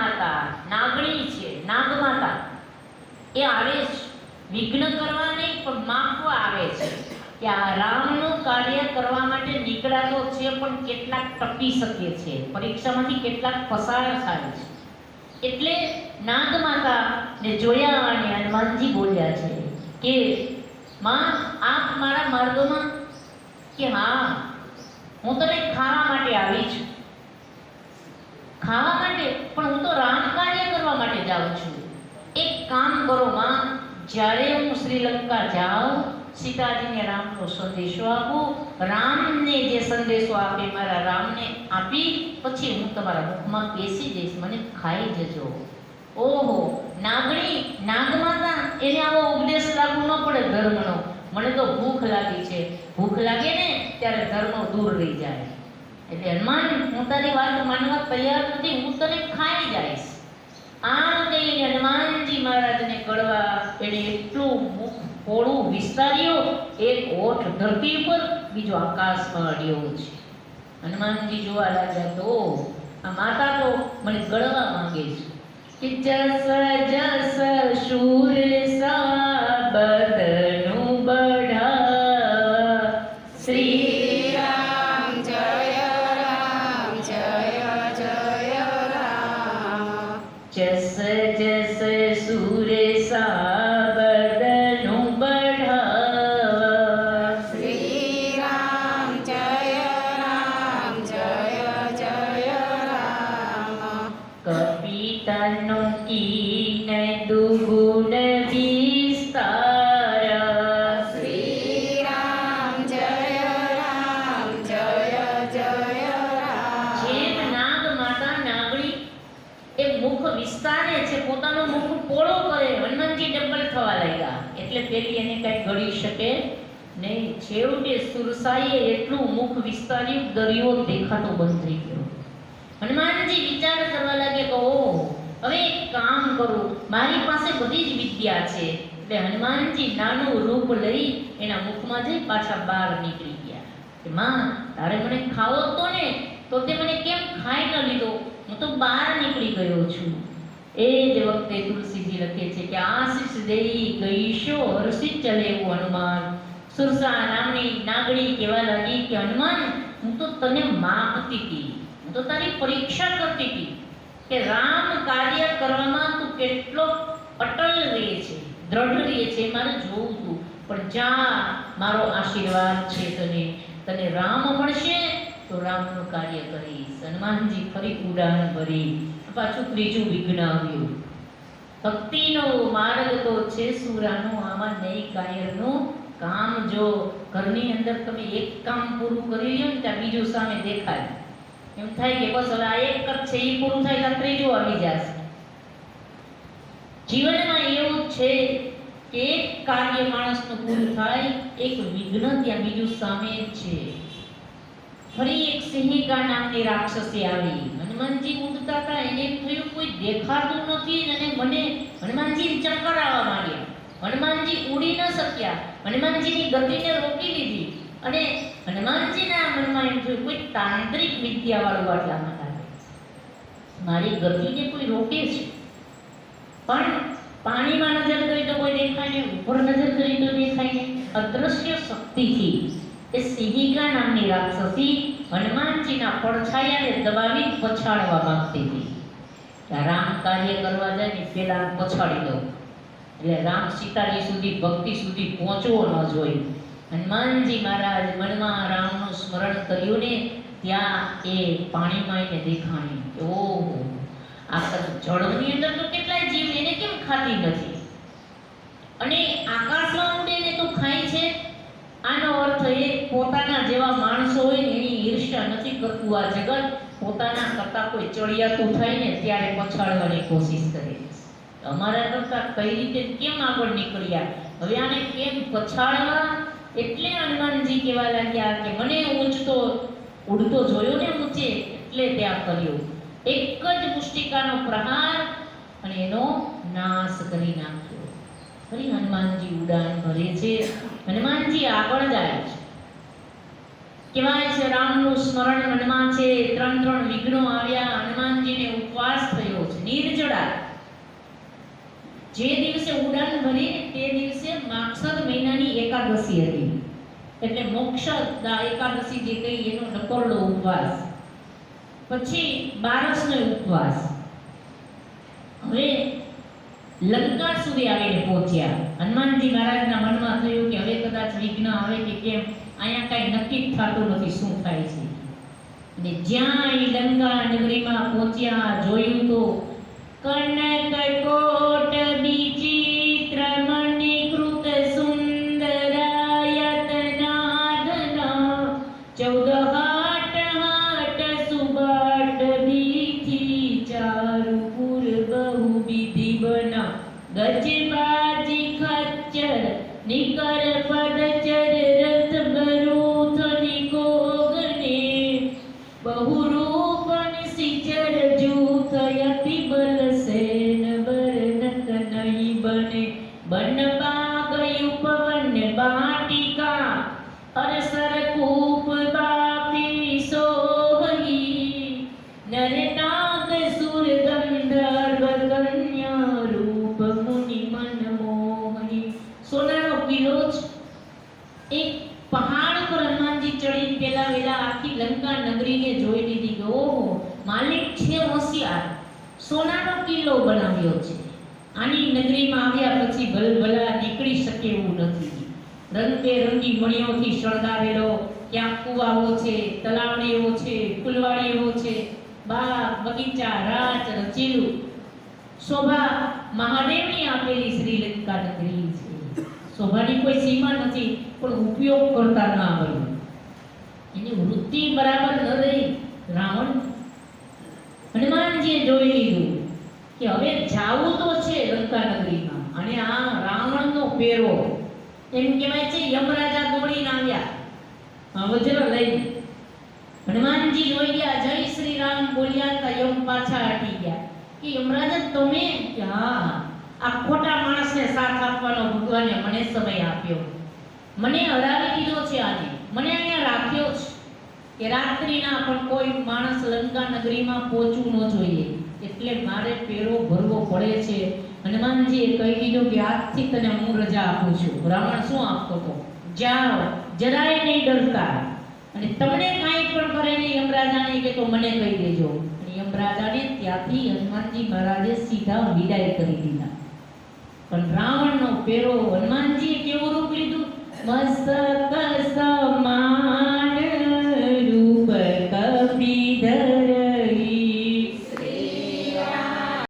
માતા, નાગણી છે નાગ માતા એ આવે છે વિઘ્ન કરવા નહીં, પણ માપવા આવે છે. કે આ રામનું કાર્ય કરવા માટે નીકળ્યા તો છે, પણ કેટલાક ટપી શકે છે. પરીક્ષામાંથી કેટલાક પસાર થાય છે. એટલે નાગ માતા ને જોયા અને હનુમાનજી બોલ્યા છે કે, માં, આપ મારા માર્ગમાં કે હા, હું તને ખાવા માટે આવી છું. ખાવા માટે પણ હું તો રામ કાર્ય કરવા માટે જાઉં છું. એક કામ કરો માં, જ્યારે હું શ્રીલંકા જાઉં, સીતાજીને રામનો સંદેશો આપું, રામને જે સંદેશો આપે, મારા રામને આપી, પછી હું તમારા મુખમાં બેસી જઈશ, મને ખાઈ જજો. ઓહો, નાગણી, નાગમાતા, એને આવો ઉપદેશ લાગુ ન પડે ધર્મનો. મને તો ભૂખ લાગી છે. ભૂખ લાગે ને, ત્યારે ધર્મ દૂર રહી જાય. એટલે હનુમાન, હું તારી વાત માનવા તૈયાર નથી, હું તને ખાઈ જઈશ આમ કહીને હનુમાનજી મહારાજને કડવા એને એટલું મુખ પોળું વિસ્તાર્યો એક ઓઠ ધરતી ઉપર બીજો આકાશમાં અડ્યો છે. હનુમાનજી જોવા લાગ્યા તો આ માતા તો મને ગળવા માંગે છે. કે જસ જસ શૂર સાબદનું બઢા શ્રી જસ જસ સુરે સાબદનું કપિતાનો કીન દુગુણ વિસ્તાર શ્રી રામ જય રામ જય જય રામ જેમ નાગ માતા નાગણી એ મુખ વિસ્તારે છે પોતાનો મુખ પોળો કરે હનુમાનજી ડબલ થવા લાગ્યા. એટલે પેલી એને કઈ ગળી શકે નહીં. છેવટે સુરસાઈએ એટલું મુખ વિસ્તાર્યું દરિયો દેખાતો બંધ થઈ ગયો. હનુમાનજી વિચાર કરવા લાગે કે, ઓહ, હવે એક કામ કરું. મારી પાસે બધી જ વિદ્યા છે. એટલે હનુમાનજી નાનું રૂપ લઈ એના મુખમાં જઈ પાછા બહાર નીકળી ગયા. કે, માં, તારે મને ખાવો તો ને, તો તે મને કેમ ખાઈ ન લીધો? હું તો બહાર નીકળી ગયો છું. એ જ વખતે તુલસીજી લખે છે કે, આશીષ દેઈ ગઈશો, હર્ષિત ચલે હનુમાન. સુરસા નામની નાગણી કહેવા લાગી કે, હનુમાન, હું તો તને માપતી હતી. તો તારી પરીક્ષા કરતી હતી કે રામ કાર્ય કરવામાં તું કેટલો અટલ રહે છે, દ્રઢ રહે છે મારે જોવું તું પણ જા, મારો આશીર્વાદ છે તને. તને રામ મળશે તો રામનું કાર્ય કરીશ. હનુમાનજી ફરી ઉડાન ભરી. પાછું ત્રીજું વિઘ્ન આવ્યું. ભક્તિનો માર્ગ તો છે સુરાનો, આમાં નહીં કાયરનું. કામ જો ઘરની અંદર તમે એક કામ પૂરું કરી લ્યો ને ત્યાં બીજું સામે દેખાય. એમ થાય કે બસ હવે આ એક જ છે એ પૂરું થાય ત્યાં ત્રીજું આવી જશે. જીવનમાં એવું છે કે એક કાર્ય માણસનું પૂરું થાય, એક વિઘ્ન ત્યાં બીજું સામે છે. ફરી એક સિંહિકા નામની રાક્ષસી આવી. હનુમાનજી ઉડતા હતા, એને થયું, કોઈ દેખાતું નથી અને મને હનુમાનજી ચક્કર આવવા માંડ્યા. હનુમાનજી ઉડી ન શક્યા. હનુમાનજીની ગતિને રોકી લીધી અને હનુમાનજીના મનમાં એમ થયું, કોઈ તાંત્રિક વિદ્યાવાળો આટલામાં લાગે મારી ગતિને કોઈ રોકે છે? પણ પાણીમાં નજર કરી તો કોઈ દેખાય નહીં, ઉપર નજર કરી તો દેખાય નહીં. અદ્રશ્ય શક્તિથી એ સિંહિકા નામની રાક્ષસી હનુમાનજીના પડછાયાને દબાવી પછાડવા માંગતી હતી. રામ કાર્ય કરવા જાય ને પેલા પછાડી દો એટલે રામ સીતાજી સુધી, ભક્તિ સુધી પહોંચવો ન જોઈએ. હનુમાનજી મહારાજ મનમાં રામનું સ્મરણ કર્યું ને ત્યાં એ પાણીમાં એને દેખાણી ઓહો. આ જળની અંદર તો કેટલાય જીવ એને કેમ ખાતી નથી? અને આકાશમાં ઉડે ને તો ખાય છે? આનો અર્થ એ પોતાના જેવા માણસો હોય ને એની ઈર્ષ્યા નથી કરતું આ જગત. પોતાના કરતા કોઈ ચડિયાતું થાય ને ત્યારે પછાડવાની કોશિશ કરે અમારા કરતા કઈ રીતે કેમ આગળ નીકળ્યા? હવે આને કેમ પછાડવા? એટલે હનુમાનજી કહેવા લાગ્યા કે મને ઊંચતો ઉડતો જોયો ને ઊંચે, એટલે ત્યાં કર્યો. એક જ પુષ્ટિકાનો પ્રહાર અને એનો નાશ કરી નાખ્યો. ફરી હનુમાનજી ઉડાન ભરે છે. હનુમાનજી આગળ જાય છે. કહેવાય છે, રામનું સ્મરણ મનમાં છે. ત્રણ ત્રણ વિઘ્નો આવ્યા. હનુમાનજીને ઉપવાસ થયો છે. જે દિવસે ઉડાન ભરી તે દિવસે માગસર મહિનાની એકાદશી હતી. એટલે મોક્ષ એકાદશી જે કહી એનો નકોરડો ઉપવાસ. પછી બારસનો ઉપવાસ. હવે લંકા સુધી આવીને પહોંચ્યા. હનુમાનજી મહારાજના મનમાં થયું કે હવે કદાચ વિઘ્ન આવે કે કેમ, અહીંયા કાંઈ નક્કી થતું નથી શું થાય છે. અને જ્યાં એ લંકા નગરીમાં પહોંચ્યા, જોયું તો 人间 સોનાનો કિલ્લો બનાવ્યો છે. આની નગરીમાં આવ્યા પછી ભલભલા નીકળી શકે એવું નથી. રંગબેરંગી મણીઓથી શણગારેલો ક્યાંક કુવાઓ છે તલાવડીઓ છે, ફૂલવાડીઓ છે બાગ બગીચા રાજ રચેલું. શોભા મહાદેવની આપેલી શ્રીલંકા નગરી છે. શોભાની કોઈ સીમા નથી, પણ ઉપયોગ કરતા ના આવ્યો એની વૃત્તિ બરાબર ન રહી. રાવણ હનુમાનજીએ જોઈ લીધું કે હવે જાવું તો છે લંકા નગરીમાં. અને આ રાવણનો પેરો, એમ કહેવાય છે, યમરાજા દોડીને આવ્યા. વજ્ર લઈને હનુમાનજી જોઈ ગયા, જય શ્રી રામ બોલ્યા તા યમ પાછા હટી ગયા. કે યમરાજા, તમે? હા, આ ખોટા માણસને સાથ આપવાનો ભગવાને મને સમય આપ્યો. મને હરાવી દીધો છે આજે. મને અહીંયા રાખ્યો છે. કે રાત્રિના પણ કોઈ માણસ લંકા નગરીમાં પહોંચવું ન જોઈએ. એટલે મારે પેરો ભરવો પડે છે. હનુમાનજીએ કહી દીધું કે આજથી તને હું રજા આપું છું. બ્રાહ્મણ શું આપતો હતો? જાઓ, જરાય નહીં ડરતા. અને તમને કાંઈ પણ કરે નહીં યમરાજાને કે તો મને કહી દેજો. અને યમરાજાને ત્યાંથી હનુમાનજી મહારાજે સીધા વિદાય કરી દીધા. પણ રાવણનો પેરો હનુમાનજીએ કેવું રૂપ લીધું? મસ્ત સમાન